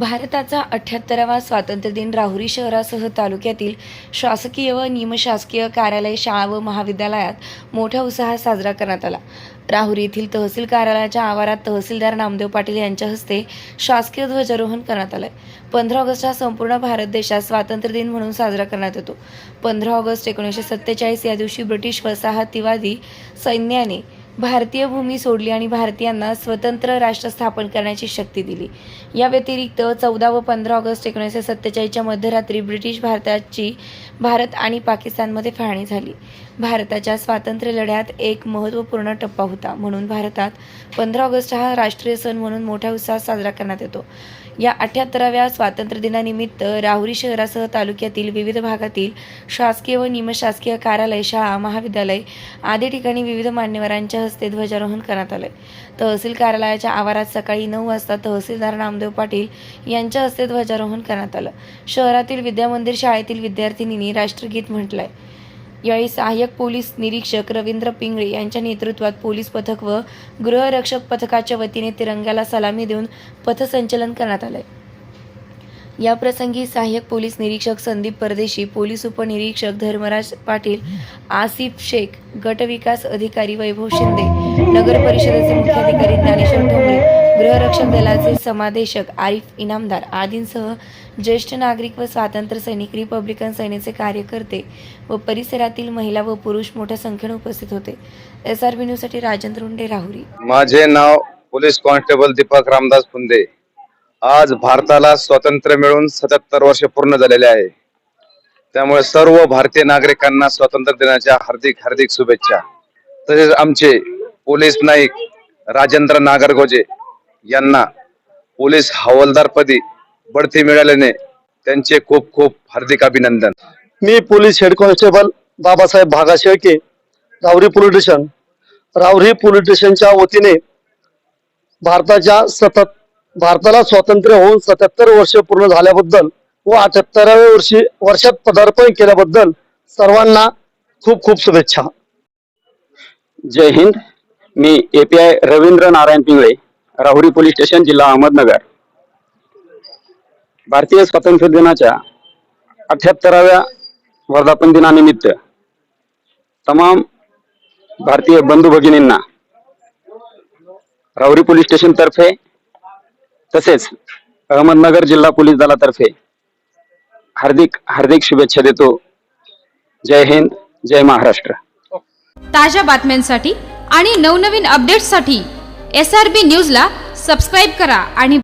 भारताचा अठ्ठ्याहत्तरावा स्वातंत्र्य दिन राहुरी शहरासह तालुक्यातील शासकीय व निमशासकीय कार्यालय शाळा व महाविद्यालयात मोठ्या उत्साहात साजरा करण्यात आला. राहुरी येथील तहसील कार्यालयाच्या आवारात तहसीलदार नामदेव पाटील यांच्या हस्ते शासकीय ध्वजारोहण करण्यात आलंय. पंधरा ऑगस्ट हा संपूर्ण भारत देशात स्वातंत्र्य दिन म्हणून साजरा करण्यात येतो. पंधरा ऑगस्ट एकोणीसशे सत्तेचाळीस या दिवशी ब्रिटिश वसाहतीवादी सैन्याने भारतीय भूमी सोडली आणि भारतीयांना स्वतंत्र राष्ट्र स्थापन करण्याची शक्ती दिली. या व्यतिरिक्त चौदा व पंधरा ऑगस्ट एकोणीसशे सत्तेचाळीसच्या मध्यरात्री ब्रिटिश भारताची भारत आणि पाकिस्तानमध्ये फाळणी झाली. भारताच्या स्वातंत्र्य लढ्यात एक महत्त्वपूर्ण टप्पा होता. म्हणून भारतात पंधरा ऑगस्ट हा राष्ट्रीय सण म्हणून मोठ्या उत्साहात साजरा करण्यात येतो. या अठ्याहत्तराव्या स्वातंत्र्य दिनानिमित्त राहुरी शहरासह तालुक्यातील विविध भागातील शासकीय व निमशासकीय कार्यालय शाळा महाविद्यालय आदी ठिकाणी विविध मान्यवरांच्या हस्ते ध्वजारोहण करण्यात आलं तहसील कार्यालयाच्या आवारात सकाळी नऊ वाजता तहसीलदार नामदेव पाटील यांच्या हस्ते ध्वजारोहण करण्यात आलं. शहरातील विद्यामंदिर शाळेतील विद्यार्थिनींनी राष्ट्रगीत म्हटलंय. यावेळी सहाय्यक पोलीस निरीक्षक रवींद्र पिंगळे यांच्या नेतृत्वात पोलीस पथक व गृहरक्षक पथकाच्या वतीने तिरंग्याला सलामी देऊन पथसंचलन करण्यात आलंय. याप्रसंगी सहाय्यक पोलीस निरीक्षक संदीप परदेशी पोलीस उपनिरीक्षक धर्मराज पाटील आसिफ शेख गटविकास अधिकारी वैभव शिंदे नगर परिषदेचे मुख्याधिकारी ज्ञानेश्वर ठोंबरे गृहरक्षक दलाचे समादेशक आरिफ इनामदार आदींसह ज्येष्ठ नागरिक व स्वातंत्र्य सैनिक रिपब्लिकन सेनेचे कार्यकर्ते व परिसरातील महिला व पुरुष मोठ्या संख्येने उपस्थित होते. एस आर बी न्यूजसाठी राजेंद्र उंडे राहुरी. माझे नाव पोलीस कॉन्स्टेबल दीपक रामदास फुंदे. आज भारताला स्वातंत्र्य मिळून सत्याहत्तर वर्ष पूर्ण झालेले आहे. त्यामुळे सर्व भारतीय नागरिकांना स्वातंत्र्य दिनाच्या हार्दिक हार्दिक शुभेच्छा. तसेच आमचे पोलीस नाईक राजेंद्र नागरगोजे यांना पोलीस हवालदारपदी बढती मिळाल्याने त्यांचे खूप खूप हार्दिक अभिनंदन. मी police head constable Babasaheb Bhaga Shelke Rawari police station Rawari police स्टेशनच्या वतीने भारताच्या सतत भारताला स्वातंत्र्य होऊन सत्याहत्तर वर्ष पूर्ण झाल्याबद्दल व अठ्याहत्तराव्या वर्षी वर्षात पदार्पण केल्याबद्दल सर्वांना खूप खूप शुभेच्छा. जय हिंद. मी API Ravindra Narayan Pingale Rahuri police station जिल्हा अहमदनगर. भारतीय स्वातंत्र्य दिनाच्या अठ्याहत्तराव्या वर्धापन दिनानिमित्त तमाम भारतीय बंधू भगिनींना राहुरी पोलीस स्टेशन तर्फे तसेच अहमदनगर जिल्हा पोलीस दलातर्फे हार्दिक हार्दिक शुभेच्छा देतो. जय हिंद जय महाराष्ट्र. ताज्या बातम्यांसाठी आणि नवनवीन अपडेट्ससाठी एस आर बी न्यूजला सबस्क्राईब करा आणि